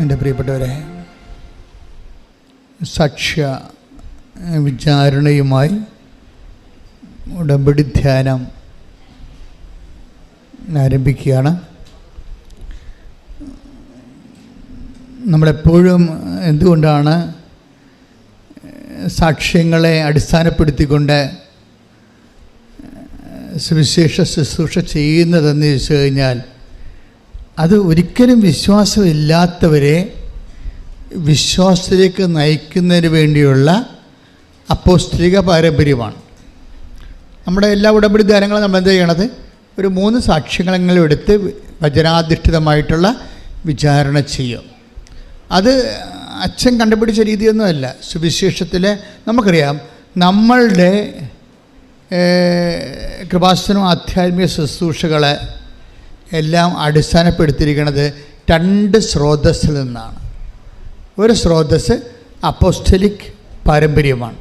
എന്റെ പ്രിയപ്പെട്ടവരെ സാക്ഷ്യ വിചാരണയുമായി ഉടമ്പടി ധ്യാനം ആരംഭിക്കുകയാണ്. നമ്മളെപ്പോഴും എന്തുകൊണ്ടാണ് സാക്ഷ്യങ്ങളെ അടിസ്ഥാനപ്പെടുത്തിക്കൊണ്ട് സുവിശേഷ ശുശ്രൂഷ ചെയ്യുന്നതെന്ന് ചോദിച്ചു കഴിഞ്ഞാൽ അത് ഒരിക്കലും വിശ്വാസമില്ലാത്തവരെ വിശ്വാസത്തിലേക്ക് നയിക്കുന്നതിന് വേണ്ടിയുള്ള അപ്പോസ്ത്രീക പാരമ്പര്യമാണ്. നമ്മുടെ എല്ലാ ഉടമ്പടി ധ്യാനങ്ങളും നമ്മൾ എന്താ ചെയ്യണത്? ഒരു മൂന്ന് സാക്ഷ്യങ്ങളെങ്കിലും എടുത്ത് വചനാധിഷ്ഠിതമായിട്ടുള്ള വിചാരണ ചെയ്യും അത് അച്ഛൻ കണ്ടുപിടിച്ച രീതിയൊന്നുമല്ല. സുവിശേഷത്തിൽ നമുക്കറിയാം നമ്മളുടെ കൃപാസനം ആധ്യാത്മിക ശുശ്രൂഷകളെ എല്ലാം അടിസ്ഥാനപ്പെടുത്തിയിരിക്കുന്നത് രണ്ട് സ്രോതസ്സിൽ നിന്നാണ്. ഒരു സ്രോതസ് അപ്പോസ്റ്റലിക് പാരമ്പര്യമാണ്.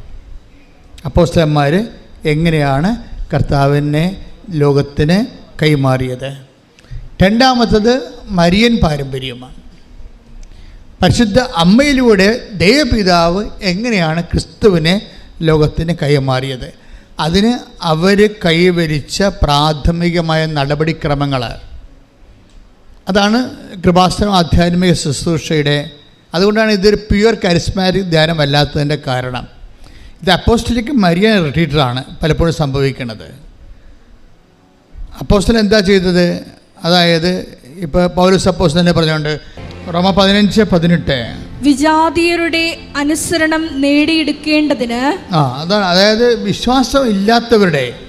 അപ്പോസ്റ്റലന്മാർ എങ്ങനെയാണ് കർത്താവിനെ ലോകത്തിന് കൈമാറിയത്? രണ്ടാമത്തത് മരിയൻ പാരമ്പര്യമാണ്. പരിശുദ്ധ അമ്മയിലൂടെ ദൈവപിതാവ് എങ്ങനെയാണ് ക്രിസ്തുവിനെ ലോകത്തിന് കൈമാറിയത്? അതിന് അവർ കൈവരിച്ച പ്രാഥമികമായ നടപടിക്രമങ്ങൾ അതാണ് കൃപാസനം ആധ്യാത്മിക ശുശ്രൂഷയുടെ അതുകൊണ്ടാണ് ഇതൊരു പ്യുവർ കരിസ്മാറ്റിക് ധ്യാനമല്ലാത്തതിന്റെ കാരണം. ഇത് അപ്പോസ്റ്റലിക്ക് മരിയ റിട്രീറ്ററാണ് പലപ്പോഴും സംഭവിക്കുന്നത്. അപ്പോസ്റ്റൽ എന്താ ചെയ്തത്? അതായത് ഇപ്പോൾ പൗരസ് അപ്പോസ്റ്റലിനെ പറഞ്ഞുകൊണ്ട് റോമ പതിനഞ്ച് പതിനെട്ട്. വിജാതിയരുടെ അനുസരണം നേടിയെടുക്കേണ്ടതിന് ആ അതാണ്. അതായത് വിശ്വാസം ഇല്ലാത്തവരുടെ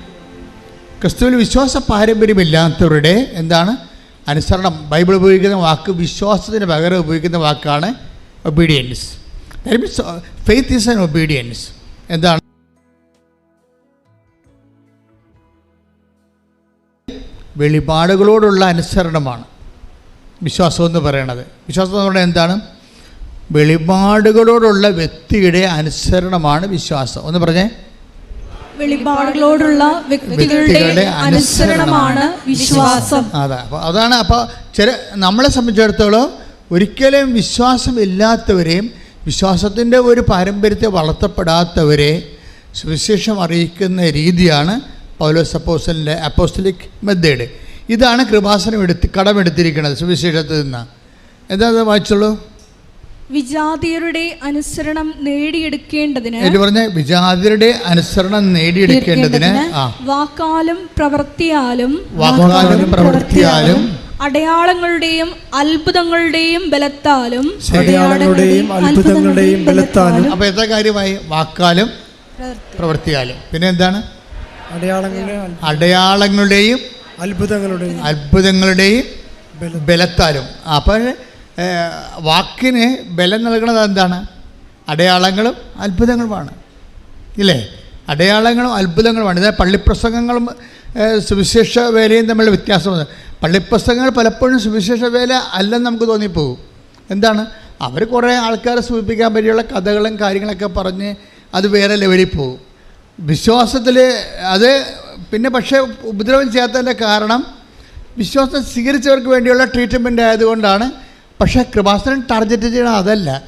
ക്രിസ്തുവിൽ വിശ്വാസ പാരമ്പര്യമില്ലാത്തവരുടെ എന്താണ്? അനുസരണം ബൈബിൾ ഉപയോഗിക്കുന്ന വാക്ക് വിശ്വാസത്തിന് പകരം ഉപയോഗിക്കുന്ന വാക്കാണ് obedience faith is an obedience എന്താണ്? വെളിപാടുകളോടുള്ള അനുസരണമാണ്. വിശ്വാസം എന്ന് പറയണത്. വിശ്വാസം എന്ന് പറയുന്നത് എന്താണ്? വെളിപാടുകളോടുള്ള വ്യക്തിയുടെ അനുസരണമാണ് വിശ്വാസം. ഒന്ന് പറഞ്ഞേ. വെളിപാടുകളോടുള്ള വ്യക്തികളുടെ അനുസരണമാണ് വിശ്വാസം. അതെ അപ്പോൾ അതാണ് അപ്പോൾ ചില നമ്മളെ സംബന്ധിച്ചിടത്തോളം ഒരിക്കലും വിശ്വാസം ഇല്ലാത്തവരെയും വിശ്വാസത്തിന്റെ ഒരു പാരമ്പര്യത്തെ വളർത്തപ്പെടാത്തവരെ സുവിശേഷം അറിയിക്കുന്ന രീതിയാണ് പൗലോസ് അപ്പോസ്റ്റലിന്റെ അപ്പോസ്റ്റലിക് മെത്തേഡ്. ഇതാണ് കൃപാസനം എടുത്ത് കടമെടുത്തിരിക്കുന്നത് സുവിശേഷത്തിൽ നിന്ന്. എന്താ വായിച്ചുള്ളൂ വിജാതീയരുടെ അനുസരണം നേടിയെടുക്കേണ്ടതിന് എന്ന് പറഞ്ഞ വിജാതിരുടെ അനുസരണം നേടിയെടുക്കേണ്ടതിന് ആ. വാക്കാലും പ്രവൃത്തിയാലും വാക്കാലും പ്രവൃത്തിയാലും അടയാളങ്ങളുടെയും അത്ഭുതങ്ങളുടെയും ബലത്താലും അടയാളങ്ങളുടെയും അത്ഭുതങ്ങളുടെയും ബലത്താലും അപ്പോൾ എന്താ കാര്യമായി? വാക്കാലും പ്രവൃത്തിയാലും പിന്നെ എന്താണ്? അടയാളങ്ങളുടെയും അടയാളങ്ങളുടെയും അത്ഭുതങ്ങളുടെയും അത്ഭുതങ്ങളുടെയും ബലത്താലും. അപ്പോൾ വാക്കിന് ബലം നൽകുന്നത് എന്താണ്? അടയാളങ്ങളും അത്ഭുതങ്ങളുമാണ്. ഇല്ലേ? അടയാളങ്ങളും അത്ഭുതങ്ങളുമാണ്. ഇതായത് പള്ളിപ്രസംഗങ്ങളും സുവിശേഷ വേലയും തമ്മിലുള്ള വ്യത്യാസമാണ്. പള്ളിപ്രസംഗങ്ങൾ പലപ്പോഴും സുവിശേഷ വേല അല്ലെന്ന് നമുക്ക് തോന്നിപ്പോകും. എന്താണ്? അവർ കുറേ ആൾക്കാരെ സൂചിപ്പിക്കാൻ പറ്റിയുള്ള കഥകളും കാര്യങ്ങളൊക്കെ പറഞ്ഞ് അത് വേറെ ലെവലിൽ പോകും. വിശ്വാസത്തിൽ അത് പിന്നെ പക്ഷേ ഉപദ്രവം ചെയ്യാത്തതിന്റെ കാരണം വിശ്വാസം സ്വീകരിച്ചവർക്ക് വേണ്ടിയുള്ള ട്രീറ്റ്മെന്റ് ആയതുകൊണ്ടാണ് പക്ഷേ കൃപാസനൻ ടാർഗറ്റ് ചെയ്യണം അതല്ല.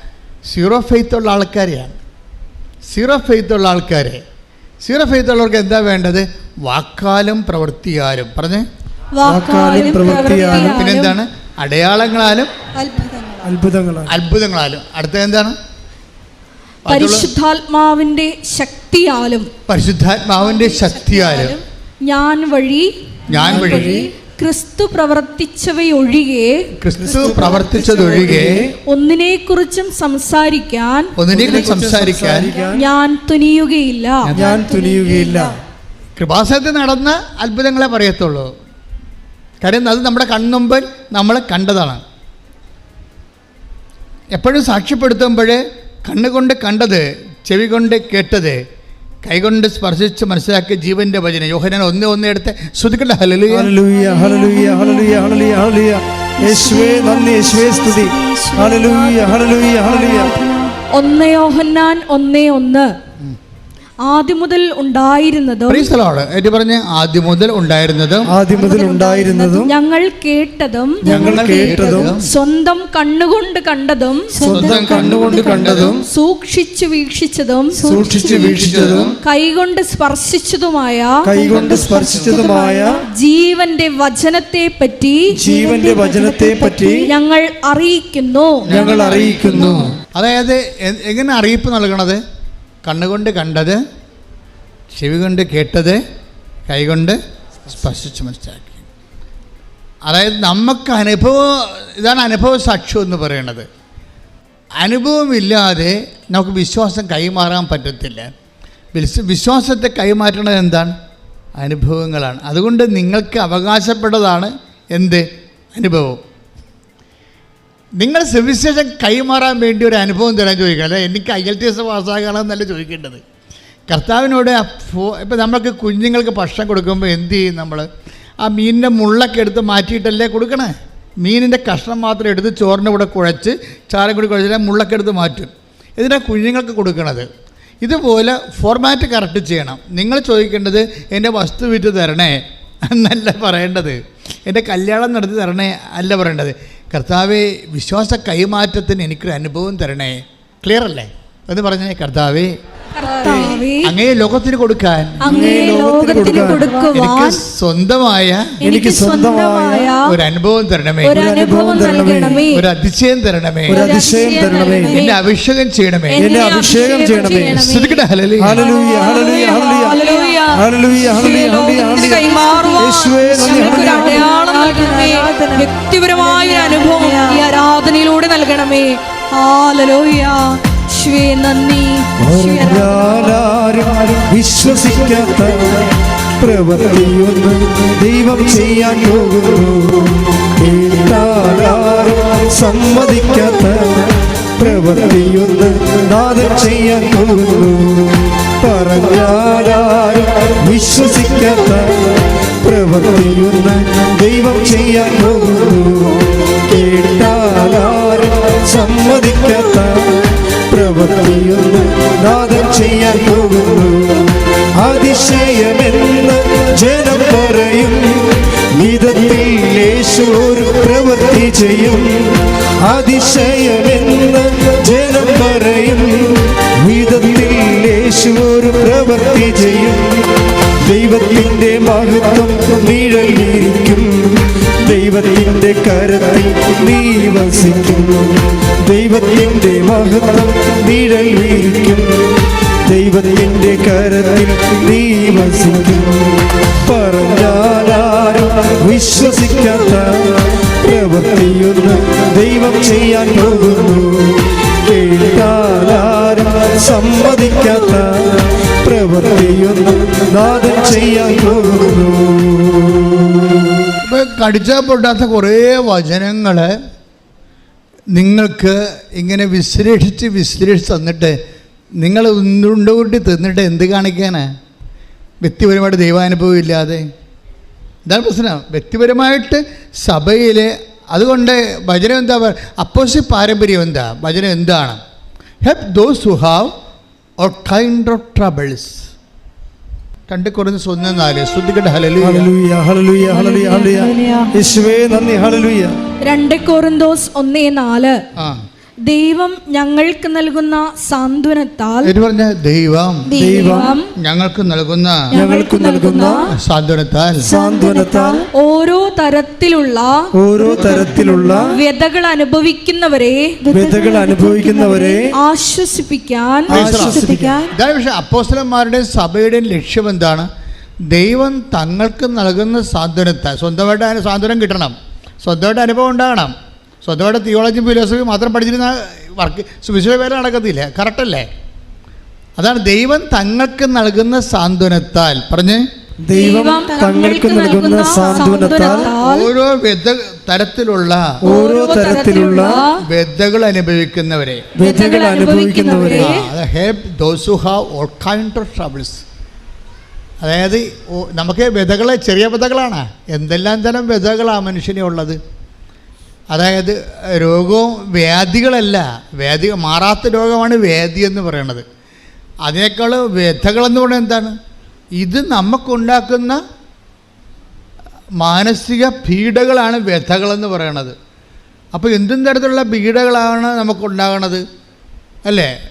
സീറോ ഫെയ്ത്ത് ഉള്ള ആൾക്കാരെയാണ്. സീറോ ഫെയ്ത്ത് ഉള്ള ആൾക്കാരെ. സീറോ ഫെയ്ത്ത് ഉള്ളവർക്ക് എന്താ വേണ്ടത്? വാക്കാലും പ്രവൃത്തിയാലും. പറഞ്ഞേ? വാക്കാലും പ്രവൃത്തിയാലും. പിന്നെന്താണ്? അടയാളങ്ങളാലും അത്ഭുതങ്ങളാലും. അത്ഭുതങ്ങളാലും. അടുത്ത എന്താണ്? പരിശുദ്ധാത്മാവിന്റെ ശക്തിയാലും. പരിശുദ്ധാത്മാവിന്റെ ശക്തിയാലും. ഞാൻ വഴി ഞാൻ വഴി ക്രിസ്തു പ്രവർത്തിച്ചവയൊഴികെ ക്രിസ്തു പ്രവർത്തിച്ചതൊഴികെ ഒന്നിനെക്കുറിച്ചും സംസാരിക്കാൻ ഒന്നിനെക്കുറിച്ച് സംസാരിക്കാൻ ഞാൻ തുനിയുകയില്ല. ഞാൻ തുനിയുകയില്ല. കൃപാസനത്തിൽ നടന്ന അത്ഭുതങ്ങളെ പറയത്തുള്ളൂ. കാര്യം അത് നമ്മുടെ കൺമുമ്പിൽ നമ്മൾ കണ്ടതാണ്. എപ്പോഴും സാക്ഷ്യപ്പെടുത്തുമ്പോൾ കണ്ണുകൊണ്ട് കണ്ടത് ചെവി കൊണ്ട് കേട്ടത് കൈകൊണ്ട് സ്പർശിച്ച് മനസ്സിലാക്കി ജീവന്റെ വചന. യോഹന ഒന്ന് ഒന്ന് എടുത്ത് ശ്രുതിക്കണ്ട. ഹലലുയ ഹല്ലേലൂയ ഹല്ലേലൂയ ഹല്ലേലൂയ ഹല്ലേലൂയ ഹല്ലേലൂയ. യേശുവേ നന്ദി യേശുവേ സ്തുതി. ഹല്ലേലൂയ ഹല്ലേലൂയ ഹല്ലേലൂയ. ഒന്ന് യോഹന്നാൻ ഒന്നേ ഒന്ന്. ആദ്യം മുതൽ ഉണ്ടായിരുന്നതും പ്രീസ്ഥലോട് ഏറ്റു പറഞ്ഞ് ആദ്യം മുതൽ ഉണ്ടായിരുന്നതും ആദ്യം മുതൽ ഉണ്ടായിരുന്നതും ഞങ്ങൾ കേട്ടതും ഞങ്ങൾ കേട്ടതും സ്വന്തം കണ്ണുകൊണ്ട് കണ്ടതും സ്വന്തം കണ്ണുകൊണ്ട് കണ്ടതും സൂക്ഷിച്ചു വീക്ഷിച്ചതും സൂക്ഷിച്ചു വീക്ഷിച്ചതും കൈകൊണ്ട് സ്പർശിച്ചതുമായ കൈകൊണ്ട് സ്പർശിച്ചതുമായ ജീവന്റെ വചനത്തെ പറ്റി ജീവന്റെ വചനത്തെ പറ്റി ഞങ്ങൾ അറിയിക്കുന്നു ഞങ്ങൾ അറിയിക്കുന്നു. അതായത് എങ്ങനെ അറിയിപ്പ് നൽകണത്? കണ്ണുകൊണ്ട് കണ്ടത് ചെവി കൊണ്ട് കേട്ടത് കൈകൊണ്ട് സ്പർശിച്ച് മനസ്സിലാക്കി. അതായത് നമുക്ക് അനുഭവം ഇതാണ് അനുഭവ സാക്ഷ്യം എന്ന് പറയുന്നത് അനുഭവമില്ലാതെ നമുക്ക് വിശ്വാസം കൈമാറാൻ പറ്റത്തില്ല. വിശ്വ- വിശ്വാസത്തെ കൈമാറ്റണത് എന്താണ്? അനുഭവങ്ങളാണ്. അതുകൊണ്ട് നിങ്ങൾക്ക് അവകാശപ്പെട്ടതാണ് എന്ത്? അനുഭവം. നിങ്ങൾ സുവിശേഷം കൈമാറാൻ വേണ്ടി ഒരു അനുഭവം തരാൻ ചോദിക്കുക അല്ലെ? എനിക്ക് ഐ എൽ ടി എസ് പാസ്സാകണമെന്നല്ല ചോദിക്കേണ്ടത്. കർത്താവിനോട് ഫോ ഇപ്പം നമ്മൾക്ക് കുഞ്ഞുങ്ങൾക്ക് ഭക്ഷണം കൊടുക്കുമ്പോൾ എന്ത് ചെയ്യും നമ്മൾ ആ മീനിന്റെ മുള്ളൊക്കെ എടുത്ത് മാറ്റിയിട്ടല്ലേ കൊടുക്കണേ? മീനിന്റെ കഷ്ണം മാത്രം എടുത്ത് ചോറിന്റെ കൂടെ കുഴച്ച് ചാരം കൂടി കുഴച്ചിട്ട് മുള്ളൊക്കെ എടുത്ത് മാറ്റും. ഇതിനാണ് കുഞ്ഞുങ്ങൾക്ക് കൊടുക്കണത്. ഇതുപോലെ ഫോർമാറ്റ് കറക്റ്റ് ചെയ്യണം. നിങ്ങൾ ചോദിക്കേണ്ടത് എന്റെ വസ്തു വിറ്റ് തരണേ എന്നല്ല പറയേണ്ടത്. എന്റെ കല്യാണം നടത്തി തരണേ അല്ല പറയേണ്ടത്. കർത്താവെ വിശ്വാസ കൈമാറ്റത്തിന് എനിക്കൊരു അനുഭവം തരണേ. ക്ലിയർ അല്ലേ? എന്ന് പറഞ്ഞേ കർത്താവേ അങ്ങേ ലോകത്തിന് കൊടുക്കാൻ അങ്ങേ ലോകത്തിന് എനിക്ക് സ്വന്തമായ എനിക്ക് സ്വന്തമായ ഒരു അനുഭവം തരണമേ. ഒരു അനുഭവം നൽകണമേ. ഒരു അതിശയം തരണമേ. ഒരു അതിശയം തരണമേ. എന്നെ അഭിഷേകം ചെയ്യണമേ. എന്നെ അഭിഷേകം ചെയ്യണമേ. ശ്രദ്ധിക്കട്ടെ hallelujah. Hallelujah hallelujah hallelujah. Hallelujah. Hallelujah hallelujah യേശുവേ നന്ദി ഹല്ലേലൂയ നൽകണമേ. വ്യക്തിപരമായ ഒരു അനുഭവം ഈ ആരാധനയിലൂടെ നൽകണമേ. ആലലോയ നന്ദി. വിശ്വസിക്കാത്ത പ്രവൃത്തിയൊന്നും ദൈവം ചെയ്യാൻ പോകുന്നു. സമ്മതിക്കാത്ത പ്രവൃത്തിയൊന്നും നാദം ചെയ്യാൻ പോകുന്നു. പറഞ്ഞാലും വിശ്വസിക്കാത്ത പ്രവൃത്തിയൊന്ന് ദൈവം ചെയ്യാൻ പോകുന്നു. കേട്ടാലും സമ്മതിക്കാത്ത പ്രവൃത്തിയൊന്ന് നാദം ചെയ്യാൻ പോകുന്നു. അതിശയമെന്ന് ജനം പറയും വിധത്തിൽ യേശു പ്രവൃത്തി ചെയ്യും. അതിശയമെന്ന് ജനം പറയും വിധത്തിൽ യേശു പ്രവൃത്തി ചെയ്യും. ദൈവത്തിന്റെ മഹത്വം ദൈവത്തിന്റെ കരത്തിൽ നീ വസിക്കുന്നു. ദൈവത്തിന്റെ മഹത്വം നിഴലിരിക്കും. ദൈവത്തിന്റെ കരത്തിൽ നീ വസിക്കുന്നു. പറഞ്ഞാലാരും വിശ്വസിക്കാത്ത പ്രവൃത്തിയൊന്ന് ദൈവം ചെയ്യാൻ പോകുന്നു. കേട്ടാലാരും സമ്മതിക്കാത്ത പ്രവൃത്തിയൊന്ന് നാദം ചെയ്യാൻ പോകുന്നു. കടിച്ചാൽ പൊട്ടാത്ത കുറേ വചനങ്ങൾ നിങ്ങൾക്ക് ഇങ്ങനെ വിശ്ലേഷിച്ച് വിശ്ലേഷിച്ച് തന്നിട്ട് നിങ്ങൾ ഉണ്ടുകൂട്ടി തിന്നിട്ട് എന്ത് കാണിക്കാനാ? വ്യക്തിപരമായിട്ട് ദൈവാനുഭവം ഇല്ലാതെ ഇതാണ് പ്രശ്നം. വ്യക്തിപരമായിട്ട് സഭയിൽ അതുകൊണ്ട് വചനം എന്താ അപ്പോസി പാരമ്പര്യം എന്താ? ഭജന എന്താണ്? Help those who have or kind of troubles രണ്ട് കുറഞ്ഞ് സ്വന്തം നാല്. ശ്രദ്ധിക്കട്ടെ ഹലലു ഹല്ലേലൂയ ഹല്ലേലൂയ ഹല്ലേലൂയ ഹല്ലേലൂയ യേശുവേ നന്ദി ഹല്ലേലൂയ. രണ്ട് കോറിന്തോസ് ഒന്നേ നാല്. ആ. ദൈവം ഞങ്ങൾക്ക് നൽകുന്ന സാന്ത്വനത്താൽ പറഞ്ഞ ദൈവം. ദൈവം ഞങ്ങൾക്ക് നൽകുന്ന ഞങ്ങൾക്ക് നൽകുന്ന സാന്ത്വനത്താൽ. സാന്ത്വനത്താൽ ഓരോ തരത്തിലുള്ള ഓരോ തരത്തിലുള്ള വ്യതകൾ അനുഭവിക്കുന്നവരെ വ്യതകൾ അനുഭവിക്കുന്നവരെ ആശ്വസിപ്പിക്കാൻ ആശ്വസിപ്പിക്കാൻ പക്ഷേ അപ്പോസ്തലന്മാരുടെയും സഭയുടെയും ലക്ഷ്യം എന്താണ്? ദൈവം തങ്ങൾക്ക് നൽകുന്ന സാന്ത്വനത്താൽ സ്വന്തമായിട്ട് അതിന് സാന്ത്വനം കിട്ടണം. സ്വന്തമായിട്ട് അനുഭവം ഉണ്ടാകണം. സ്വന്തമായിട്ട് തിയോളജിയും ഫിലോസഫിയും മാത്രം പഠിച്ചിരുന്ന വർക്ക് സുവിശേഷ പേര് നടക്കത്തില്ല. കറക്റ്റല്ലേ അതാണ് ദൈവം തങ്ങൾക്ക് നൽകുന്ന സാന്ത്വനത്താൽ. പറഞ്ഞ്? ദൈവം തങ്ങൾക്ക് നൽകുന്ന സാന്ത്വനത്താൽ ഓരോ വ്യത തരത്തിലുള്ള ഓരോ തരത്തിലുള്ള വ്യതകൾ അനുഭവിക്കുന്നവരെ. വ്യതകൾ അനുഭവിക്കുന്നവരെ. Help those who have all kind of troubles അതായത് നമുക്ക് വ്യതകളെ ചെറിയ വ്യതകളാണ്. എന്തെല്ലാം തരം വ്യതകളാണ് മനുഷ്യനെ ഉള്ളത്? അതായത് രോഗവും വ്യാധികളല്ല. വ്യാധി മാറാത്ത രോഗമാണ് വ്യാധി എന്ന് പറയണത്. അതിനേക്കാൾ വ്യഥകളെന്ന് പറയുന്നത് എന്താണ്? ഇത് നമുക്കുണ്ടാക്കുന്ന മാനസിക പീഡകളാണ് വ്യഥകളെന്ന് പറയണത്. അപ്പോൾ എന്തും തരത്തിലുള്ള പീഡകളാണ് നമുക്കുണ്ടാകണത്. അല്ലേ?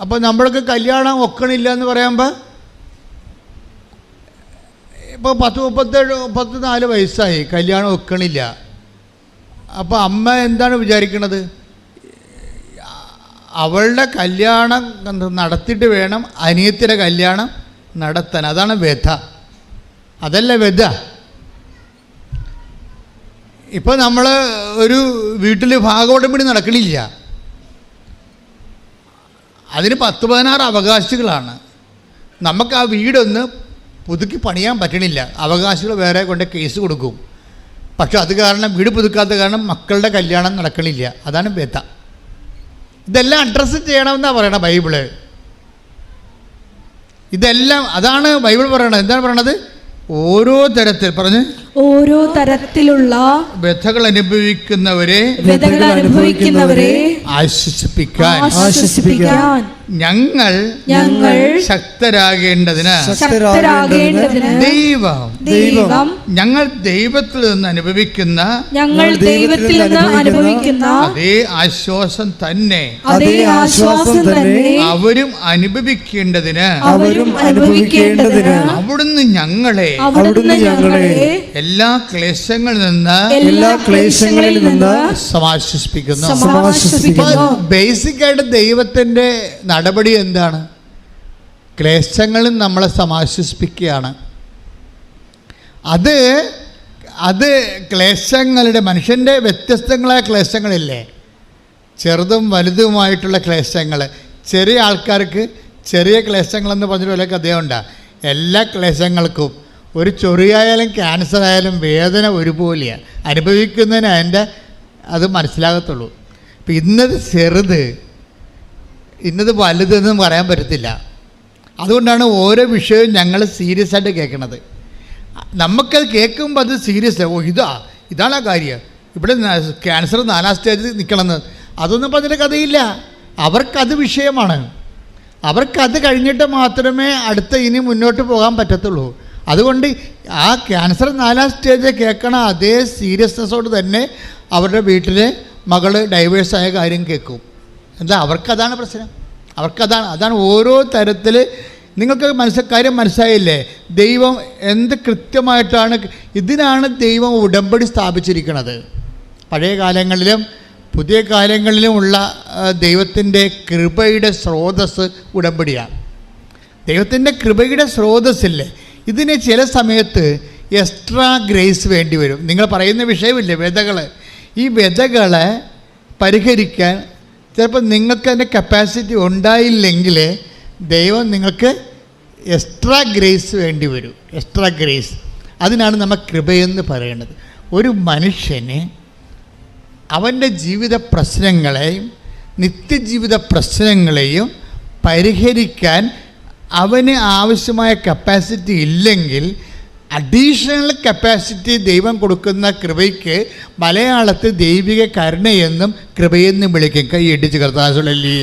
അപ്പോൾ നമ്മൾക്ക് കല്യാണം ഒക്കണില്ല എന്ന് പറയുമ്പോൾ ഇപ്പോൾ പത്ത് മുപ്പത്തേഴ് മുപ്പത്തി നാല് വയസ്സായി. കല്യാണം ഒക്കണില്ല. അപ്പോൾ അമ്മ എന്താണ് വിചാരിക്കുന്നത് അവളുടെ കല്യാണം നടത്തിയിട്ട് വേണം അനിയത്തിന്റെ കല്യാണം നടത്താൻ. അതാണ് വ്യഥ. അതല്ല വ്യഥ. ഇപ്പോൾ നമ്മൾ ഒരു വീട്ടിൽ ഭാഗവടമ്പടി നടക്കണില്ല. അതിന് പത്ത് പതിനാറ് അവകാശികളാണ്. നമുക്ക് ആ വീടൊന്ന് പുതുക്കി പണിയാൻ പറ്റണില്ല. അവകാശികൾ വേറെ കൊണ്ട് കേസ് കൊടുക്കും. പക്ഷെ അത് കാരണം വീട് പുതുക്കാത്ത കാരണം മക്കളുടെ കല്യാണം നടക്കണില്ല. അതാണ് ബേത്ത. ഇതെല്ലാം അഡ്രസ്സ് ചെയ്യണമെന്നാണ് പറയണത് ബൈബിൾ. ഇതെല്ലാം അതാണ് ബൈബിൾ പറയണത്. എന്താണ് പറയണത്? ഓരോ തരത്തിൽ. പറഞ്ഞ് ഓരോ തരത്തിലുള്ള വ്യഥകൾ അനുഭവിക്കുന്നവരെ വ്യഥകൾ അനുഭവിക്കുന്നവരെ ആശ്വസിപ്പിക്കാൻ. ആശ്വസിപ്പിക്കാൻ. ഞങ്ങൾ ഞങ്ങൾ ശക്തരാകേണ്ടതിന് ശക്തരാകേണ്ടതിന് ദൈവം. ദൈവം ഞങ്ങൾ ദൈവത്തിൽ നിന്ന് അനുഭവിക്കുന്ന ഞങ്ങൾ ദൈവത്തിൽ നിന്ന് അനുഭവിക്കുന്ന അതേ ആശ്വാസം തന്നെ അതേ ആശ്വാസം തന്നെ അവരും അനുഭവിക്കേണ്ടതിന് അവരും അനുഭവിക്കേണ്ടതിന് അവിടുന്ന് ഞങ്ങളെ അവിടുന്ന് ഞങ്ങളെ എല്ലാ ക്ലേശങ്ങളിൽ നിന്ന് എല്ലാ ക്ലേശങ്ങളിൽ നിന്ന് സമാശ്വസിപ്പിക്കുന്നു. ബേസിക് ആയിട്ട് ദൈവത്തിന്റെ നടപടി എന്താണ്? ക്ലേശങ്ങളും നമ്മളെ സമാശ്വസിപ്പിക്കുകയാണ്. അത് അത് ക്ലേശങ്ങളുടെ മനുഷ്യന്റെ വ്യത്യസ്തങ്ങളായ ക്ലേശങ്ങളില്ലേ? ചെറുതും വലുതുമായിട്ടുള്ള ക്ലേശങ്ങൾ ചെറിയ ആൾക്കാർക്ക് ചെറിയ ക്ലേശങ്ങളെന്ന് പറഞ്ഞൊരു വിലക്ക് അദ്ദേഹം ഉണ്ടാ എല്ലാ ക്ലേശങ്ങൾക്കും. ഒരു ചൊറിയായാലും ക്യാൻസർ ആയാലും വേദന ഒരുപോലെയാണ് അനുഭവിക്കുന്നതിന് അതിന്റെ അത് മനസ്സിലാകത്തുള്ളൂ. ഇപ്പം ഇന്നത് ചെറുത് ഇന്നത് വലുതെന്നും പറയാൻ പറ്റത്തില്ല. അതുകൊണ്ടാണ് ഓരോ വിഷയവും ഞങ്ങൾ സീരിയസ് ആയിട്ട് കേൾക്കണത്. നമുക്കത് കേൾക്കുമ്പോൾ അത് സീരിയസ് ഓ ഇതാ ഇതാണ് ആ കാര്യം. ഇവിടെ ക്യാൻസർ നാലാം സ്റ്റേജിൽ നിൽക്കണമെന്ന് അതൊന്നും പറഞ്ഞിട്ട് കഥയില്ല. അവർക്കത് വിഷയമാണ്. അവർക്കത് കഴിഞ്ഞിട്ട് മാത്രമേ അടുത്ത ഇനി മുന്നോട്ട് പോകാൻ പറ്റത്തുള്ളൂ. അതുകൊണ്ട് ആ ക്യാൻസർ നാലാം സ്റ്റേജ് കേൾക്കണ അതേ സീരിയസ്നെസ്സോട് തന്നെ അവരുടെ വീട്ടിലെ മകൾ ഡൈവേഴ്സായ കാര്യം കേൾക്കും. എന്താ? അവർക്കതാണ് പ്രശ്നം. അവർക്കതാണ് അതാണ് ഓരോ തരത്തിൽ നിങ്ങൾക്ക് മനസ്സ കാര്യം മനസ്സിലായില്ലേ? ദൈവം എന്ത് കൃത്യമായിട്ടാണ് ഇതിനാണ് ദൈവം ഉടമ്പടി സ്ഥാപിച്ചിരിക്കുന്നത് പഴയ കാലങ്ങളിലും പുതിയ കാലങ്ങളിലുമുള്ള ദൈവത്തിന്റെ കൃപയുടെ സ്രോതസ് ഉടമ്പടിയാണ്. ദൈവത്തിന്റെ കൃപയുടെ സ്രോതസ്സില്ലേ? ഇതിന് ചില സമയത്ത് എക്സ്ട്രാ ഗ്രേസ് വേണ്ടി വരും. നിങ്ങൾ പറയുന്ന വിഷയമില്ലേ വ്യതകൾ ഈ വ്യതകളെ പരിഹരിക്കാൻ ചിലപ്പോൾ നിങ്ങൾക്ക് അതിന്റെ കപ്പാസിറ്റി ഉണ്ടായില്ലെങ്കിൽ ദൈവം നിങ്ങൾക്ക് എക്സ്ട്രാ ഗ്രേസ് വേണ്ടി വരും. എക്സ്ട്രാ ഗ്രേസ് അതിനാണ് നമ്മൾ കൃപയെന്ന് പറയുന്നത് ഒരു മനുഷ്യന് അവന്റെ ജീവിത പ്രശ്നങ്ങളെയും നിത്യജീവിത പ്രശ്നങ്ങളെയും പരിഹരിക്കാൻ അവന് ആവശ്യമായ കപ്പാസിറ്റി ഇല്ലെങ്കിൽ അഡീഷണൽ കപ്പാസിറ്റി ദൈവം കൊടുക്കുന്ന കൃപയ്ക്ക് മലയാളത്തിൽ ദൈവിക കരുണയെന്നും കൃപയെന്നും വിളിക്കും. കൈ ഇടിച്ച് കർത്താസുള്ളി